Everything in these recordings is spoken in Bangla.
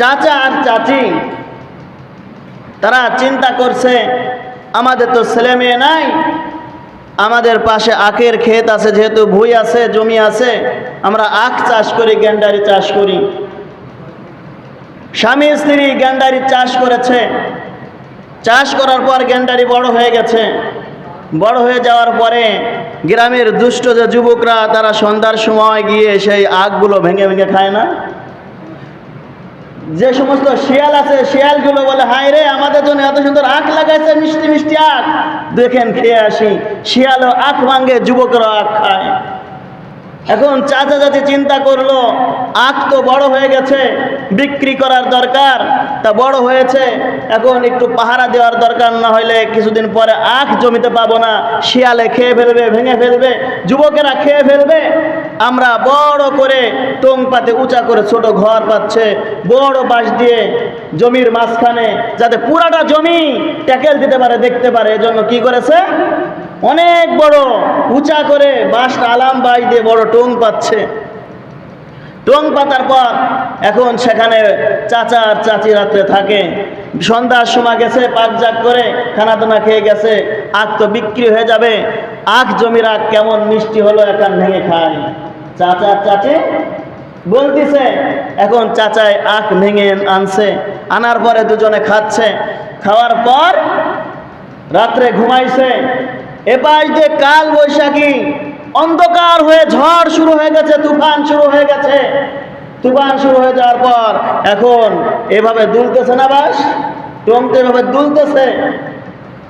চাচা আর চাচি, তারা চিন্তা করছে, আমাদের তো ছেলে মেয়ে নাই, আমাদের পাশে আখের ক্ষেত আছে, যেহেতু ভুই আছে, জমি আছে, আমরা আখ চাষ করি গ্যান্ডারি চাষ করি। স্বামী, স্ত্রী গ্যান্ডারি চাষ করেছে। চাষ করার পর গ্যান্ডারি বড় হয়ে গেছে। বড় হয়ে যাওয়ার পরে গ্রামের দুষ্ট যে যুবকরা, তারা সন্ধ্যার সময় গিয়ে সেই আখগুলো ভেঙে ভেঙে খায় না? যে সমস্ত শিয়াল আছে, শিয়ালগুলো বলে হাই রে, আমাদের জন্য এত সুন্দর আখ লাগাইছে, মিষ্টি মিষ্টি আখ। দেখেন, খেয়ে আসি, শিয়ালও আখ ভাঙ্গে যুবকরা আখ খায়। এখন চাচা চাচি চিন্তা করল, আখ তো বড় হয়ে গেছে, বিক্রি করার দরকার, তা বড় হয়েছে, এখন একটু পাহারা দেওয়ার দরকার, না হলে কিছুদিন পরে আখ জমিতে পাবো না, শিয়ালে খেয়ে ফেলবে, ভেঙে ফেলবে, যুবকেরা খেয়ে ফেলবে। আমরা বড় করে টোং পাতে উঁচা করে ছোট ঘর পাচ্ছে, বড় বাঁশ দিয়ে জমির মাঝখানে, যাতে পুরাটা জমি ট্যাকেল দিতে পারে, দেখতে পারে, এজন্য কি করেছে? অনেক বড় উঁচা করে বাঁশ আলাম বাই দিয়ে বড় টোং পাচ্ছে। টোং পাতার পর এখন সেখানে চাচা আর চাচি রাত্রে থাকে। সন্ধ্যার সময় গেছে, পাক জাক করে খানা দানা খেয়ে গেছে, আখ তো বিক্রি হয়ে যাবে। আখ জমির আখ কেমন মিষ্টি হলো একান ভেঙে খায় চাচা আর চাচি বলতিছে, এখন চাচায় আখ ভেঙে আনছে। আনার পরে দুজনে খাচ্ছে। খাওয়ার পর রাত্রে ঘুমাইছে এপাশ দিয়ে কাল বৈশাখী। অন্ধকার হয়ে ঝড় শুরু হয়ে গেছে, তুফান শুরু হয়ে গেছে। তুফান শুরু হয়ে যাওয়ার পর এখন এভাবে দুলতেছে না বাস? টমতে এভাবে দুলতেছে?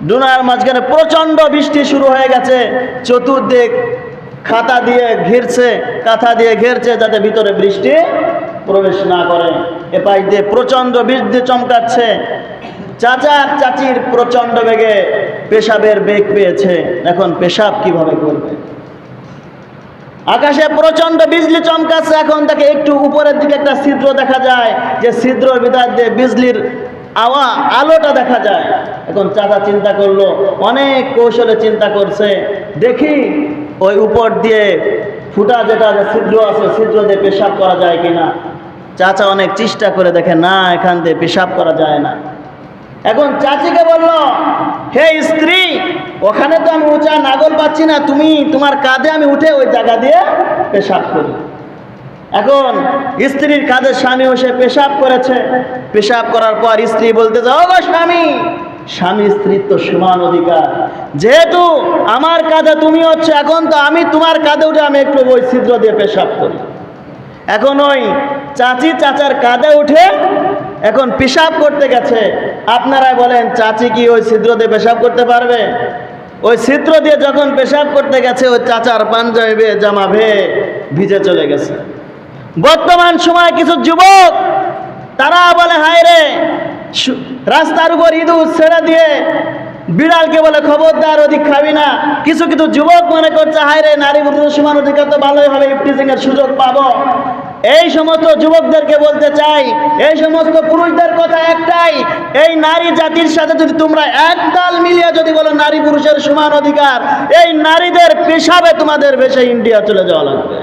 ডুনার মাঝখানে প্রচণ্ড বৃষ্টি শুরু হয়ে গেছে, চতুর্দিক খাতা দিয়ে ঘিরছে, কাঁথা দিয়ে ঘিরছে যাতে ভিতরে বৃষ্টি প্রবেশ না করে। এপাশ দিয়ে প্রচণ্ড বৃষ্টি চমকাচ্ছে চাচা চাচির প্রচণ্ড বেগে পেশাবের বেগ পেয়েছে। এখন পেশাব কীভাবে করবে? আকাশে প্রচণ্ড বিজলি চমকাচ্ছে, এখন তাকে একটু উপরের দিকে একটা ছিদ্র দেখা যায়, যে ছিদ্রর ভিতর দিয়ে বিজলির আওয়া, আলোটা দেখা যায়। এখন চাচা চিন্তা করল, অনেক কৌশলে চিন্তা করছে। দেখি, ওই উপর দিয়ে ফুটা যেটা ছিদ্র আছে, ছিদ্র দিয়ে পেশাব করা যায় কিনা। চাচা অনেক চেষ্টা করে দেখে, না, এখান দিয়ে পেশাব করা যায় না। এখন চাচিকে বলল, হে স্ত্রী, ওখানে তো আমি উঁচা নাগল পাচ্ছি না, তুমি তোমার কাঁধে আমি উঠে ওই জায়গা দিয়ে পেশাব করি। এখন স্ত্রীর কাঁধে স্বামী বসে পেশাব করেছে। পেশাব করার পর স্ত্রী বলতে যাও গো স্বামী স্বামী স্ত্রীর তো সমান অধিকার। যেহেতু আমার কাঁধে তুমি হচ্ছে, এখন তো আমি তোমার কাঁধে উঠে আমি একটু ওই ছিদ্র দিয়ে পেশাব করি। এখন ওই চাচি চাচার কাঁধে উঠে এখন পেশাব করতে গেছে। আপনারাই বলেন, চাচি কি ওই ছিদ্র দিয়ে পেশাব করতে পারবে? ওই ছিদ্র দিয়ে যখন পেশাব করতে গেছে, ওই চাচার পাঞ্জাবি বেয়ে জামা ভেয়ে ভিজে চলে গেছে। বর্তমান সময় কিছু যুবক, তারা বলে, হায় রে রাস্তার উপর ইঁদুর ছেড়ে দিয়ে বিড়ালকে বলে খবরদার, অধিক খাবি না। কিছু কিছু যুবক মনে করছে, হায় রে নারী পুরুষের সমান অধিকার তো ভালোই হবে, ইফটিজিং এর সুযোগ পাবো। এই সমস্ত যুবকদেরকে বলতে চাই, এই সমস্ত পুরুষদের কথা একটাই, এই নারী জাতির সাথে যদি তোমরা একতাল মিলিয়ে যদি বলো নারী পুরুষের সমান অধিকার, এই নারীদের পেশাবে তোমাদের বেশে ইন্ডিয়া চলে যাওয়া লাগবে।